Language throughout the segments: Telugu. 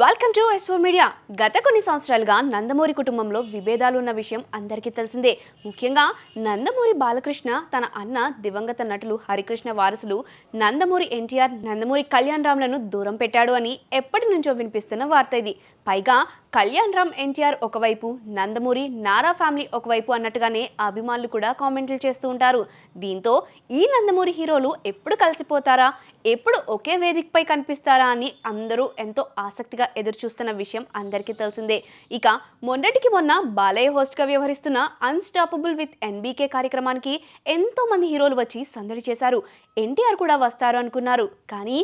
వెల్కమ్ టు ఎస్ఓ మీడియా గత కొన్ని సంవత్సరాలుగా నందమూరి కుటుంబంలో విభేదాలు ఉన్న విషయం అందరికీ తెలిసిందే. ముఖ్యంగా నందమూరి బాలకృష్ణ తన అన్న దివంగత నటులు హరికృష్ణ వారసులు నందమూరి ఎన్టీఆర్ నందమూరి కళ్యాణ్ రామ్లను దూరం పెట్టాడు అని ఎప్పటి నుంచో వినిపిస్తున్న వార్త ఇది. పైగా కళ్యాణ్ రామ్ ఎన్టీఆర్ ఒకవైపు నందమూరి నారా ఫ్యామిలీ ఒకవైపు అన్నట్టుగానే అభిమానులు కూడా కామెంట్లు చేస్తూ ఉంటారు. దీంతో ఈ నందమూరి హీరోలు ఎప్పుడు కలిసిపోతారా? ఎప్పుడు ఒకే వేదికపై కనిపిస్తారా అని అందరూ ఎంతో ఆసక్తిగా ఎదురు చూస్తున్న విషయం అందరికీ తెలిసిందే. ఇక మొన్నటికి మొన్న బాలయ్య హోస్ట్గా వ్యవహరిస్తున్న అన్స్టాపబుల్ విత్ ఎన్బీకే కార్యక్రమానికి ఎంతో మంది హీరోలు వచ్చి సందడి చేశారు. ఎన్టీఆర్ కూడా వస్తారు అనుకున్నారు. కానీ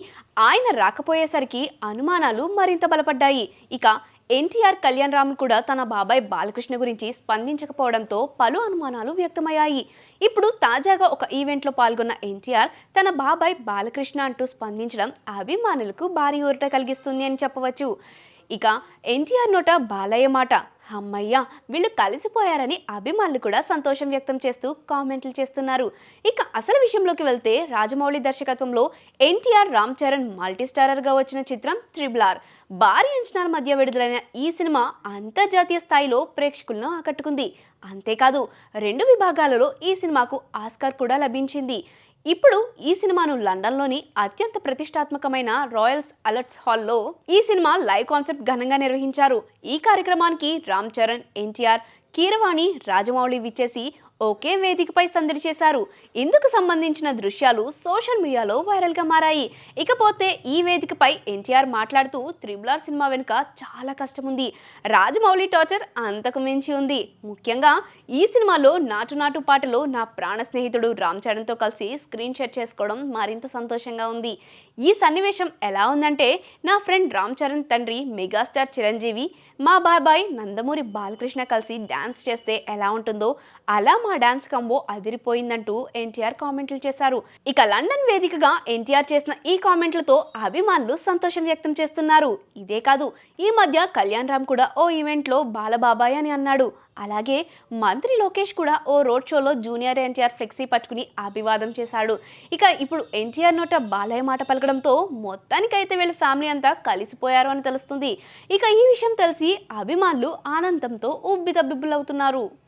ఆయన రాకపోయేసరికి అనుమానాలు మరింత బలపడ్డాయి. ఇక ఎన్టీఆర్ కళ్యాణ్ రామ్ కూడా తన బాబాయ్ బాలకృష్ణ గురించి స్పందించకపోవడంతో పలు అనుమానాలు వ్యక్తమయ్యాయి. ఇప్పుడు తాజాగా ఒక ఈవెంట్లో పాల్గొన్న ఎన్టీఆర్ తన బాబాయ్ బాలకృష్ణ అంటూ స్పందించడం అభిమానులకు భారీ ఊరట కలిగిస్తుంది అని చెప్పవచ్చు. ఇక ఎన్టీఆర్ నోట బాలయ్య మాట అమ్మయ్య వీళ్ళు కలిసిపోయారని అభిమానులు కూడా సంతోషం వ్యక్తం చేస్తూ కామెంట్లు చేస్తున్నారు. ఇక అసలు విషయంలోకి వెళ్తే రాజమౌళి దర్శకత్వంలో ఎన్టీఆర్ రామ్ చరణ్ మల్టీస్టారర్గా వచ్చిన చిత్రం త్రిబులార్. భారీ అంచనాల మధ్య విడుదలైన ఈ సినిమా అంతర్జాతీయ స్థాయిలో ప్రేక్షకులను ఆకట్టుకుంది. అంతేకాదు రెండు విభాగాలలో ఈ సినిమాకు ఆస్కార్ కూడా లభించింది. ఇప్పుడు ఈ సినిమాను లండన్లోని అత్యంత ప్రతిష్టాత్మకమైన రాయల్స్ అలర్ట్స్ హాల్లో ఈ సినిమా లైవ్ కాన్సెప్ట్ ఘనంగా నిర్వహించారు. ఈ కార్యక్రమానికి రామ్ చరణ్ ఎన్టీఆర్ కీరవాణి రాజమౌళి విచ్చేసి ఒకే వేదికపై సందడి చేశారు. ఇందుకు సంబంధించిన దృశ్యాలు సోషల్ మీడియాలో వైరల్గా మారాయి. ఇకపోతే ఈ వేదికపై ఎన్టీఆర్ మాట్లాడుతూ త్రిబులార్ సినిమా వెనుక చాలా కష్టం ఉంది రాజమౌళి టార్చర్ అంతకు మించి ఉంది. ముఖ్యంగా ఈ సినిమాలో నాటు నాటు పాటలో నా ప్రాణ స్నేహితుడు రామ్ చరణ్తో కలిసి స్క్రీన్ షేర్ చేసుకోవడం మరింత సంతోషంగా ఉంది. ఈ సన్నివేశం ఎలా ఉందంటే నా ఫ్రెండ్ రామ్ చరణ్ తండ్రి మెగాస్టార్ చిరంజీవి మా బాబాయ్ నందమూరి బాలకృష్ణ కలిసి డ్యాన్స్ చేస్తే ఎలా ఉంటుందో అలా మా డాన్స్ కంబో అదిరిపోయిందంటూ ఎన్టీఆర్ కామెంట్లు చేశారు. ఇక లండన్ వేదికగా ఎన్టీఆర్ చేసిన ఈ కామెంట్లతో అభిమానులు సంతోషం వ్యక్తం చేస్తున్నారు. ఇదే కాదు ఈ మధ్య కళ్యాణ్ రామ్ కూడా ఓ ఈవెంట్లో బాలబాబాయ్ అని అన్నాడు. అలాగే మంత్రి లోకేష్ కూడా ఓ రోడ్ షోలో జూనియర్ ఎన్టీఆర్ ఫ్లెక్సీ పట్టుకుని అభివాదం చేశాడు. ఇక ఇప్పుడు ఎన్టీఆర్ నోట బాలయ్య మాట పలకడంతో మొత్తానికైతే వీళ్ళ ఫ్యామిలీ అంతా కలిసిపోయారు అని తెలుస్తుంది. ఇక ఈ విషయం తెలిసి అభిమానులు ఆనందంతో ఉబ్బితబ్బిబ్బులవుతున్నారు